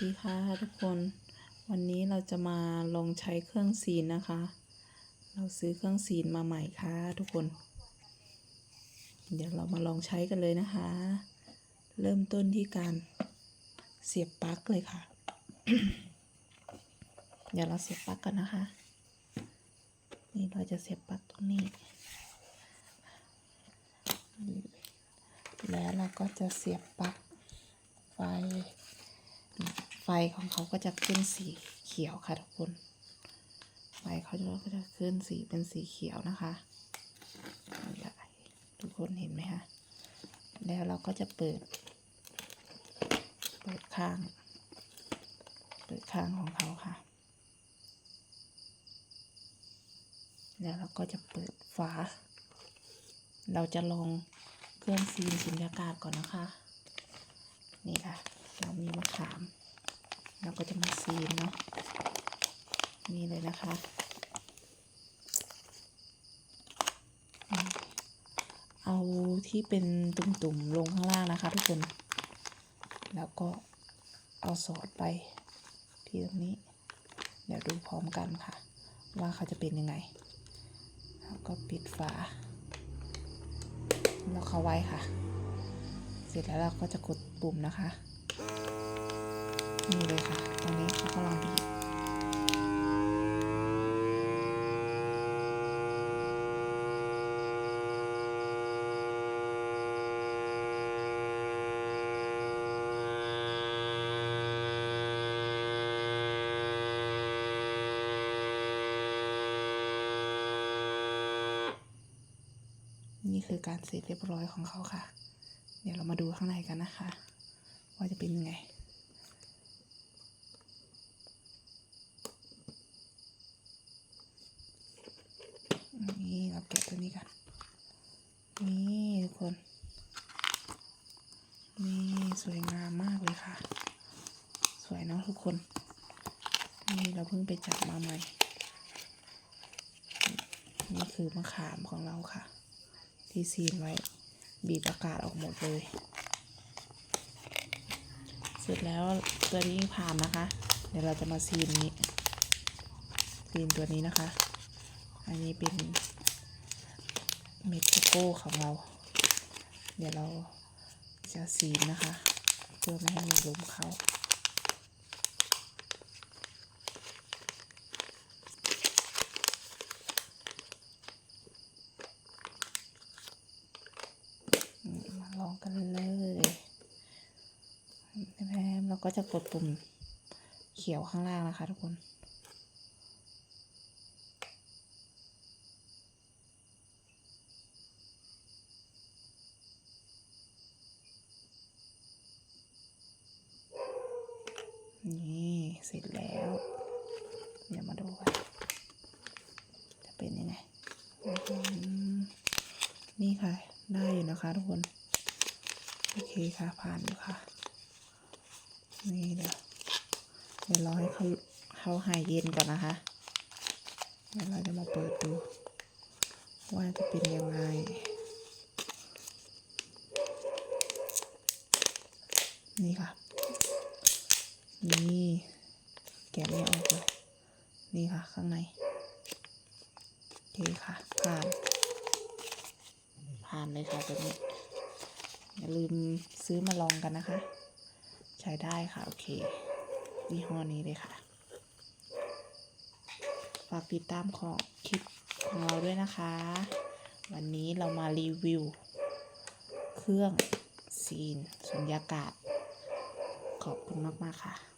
ดีค่ะทุกคน วันนี้เราจะมาลองใช้เครื่องซีนนะคะ เราซื้อเครื่องซีนมาใหม่ค่ะทุกคน เดี๋ยวเรามาลองใช้กันเลยนะคะ เริ่มต้นที่การเสียบปลั๊กเลยค่ะ เดี๋ยวเราเสียบปลั๊กกันนะคะ นี่เราจะเสียบปลั๊กตรงนี้ แล้วเราก็จะเสียบปลั๊กไฟไฟ ของเขาก็จะขึ้นสีเขียวค่ะทุกคนไฟเขาจะก็จะขึ้นสีเป็นสีเขียวนะคะทุกคนเห็นไหมคะแล้วเราก็จะเปิด เปิดข้าง เปิดข้างของเขาค่ะ แล้วเราก็จะเปิดฝา เราจะลองเครื่องซีนสุญญากาศก่อนนะคะ นี่ค่ะ เรามีมะขาม เราก็จะมาซีนเนาะนี่เลยนะคะเอาที่เป็นตุ่มๆลงข้างล่างนะคะ ทุกคน แล้วก็เอาสอดไปที่ตรงนี้ เดี๋ยวดูพร้อมกันค่ะ ว่าเขาจะเป็นยังไง แล้วก็ปิดฝาแล้วเขาไว้ค่ะ เสร็จแล้วเราก็จะกดปุ่มนะคะ นี่เลยค่ะ ตอนนี้เขากำลังบีบนี่คือการเสร็จเรียบร้อยของเขาค่ะ เดี๋ยวเรามาดูข้างในกันนะคะ ว่าจะเป็นยังไง นี่เราแกะตัวนี้กัน นี่ทุกคน นี่สวยงามมากเลยค่ะ สวยเนาะทุกคน นี่เราเพิ่งไปจับมาใหม่ นี่คือมะขามของเราค่ะ ที่ซีนไว้ บีบอากาศออกหมดเลย เสร็จแล้วตัวนี้ผ่านนะคะ เดี๋ยวเราจะมาซีนนี้ซีนตัวนี้นะคะ อันนี้เป็น เม็ดโกโก้ของเรา เดี๋ยวเราจะซีนนะคะ เพื่อไม่ให้มีลมเข้ามาลองกันเลยแพมเราก็จะกดปุ่มเขียวข้างล่างนะคะทุกคน นี่เสร็จแล้ว เดี๋ยวมาดูกันจะเป็นยังไงนี่ค่ะ ได้อยู่นะคะทุกคน โอเคค่ะ ผ่านอยู่ค่ะ นี่เดี๋ยวเดี๋ยวรอให้เขาเขาหายเย็นก่อนนะคะ เดี๋ยวเราจะมาเปิดดู ว่าจะเป็นยังไง นี่ค่ะ นี่แกะไม่ออกเลยนี่ค่ะ ข้างในโอเคค่ะ ผ่าน ผ่านเลยค่ะตัวนี้ อย่าลืมซื้อมาลองกันนะคะ ใช้ได้ค่ะ โอเคยี่ห้อนี้เลยค่ะ ฝากติดตามของคลิปของเราด้วยนะคะ วันนี้เรามารีวิว เครื่องซีนสุญญากาศ ขอบคุณมาก ๆ ค่ะ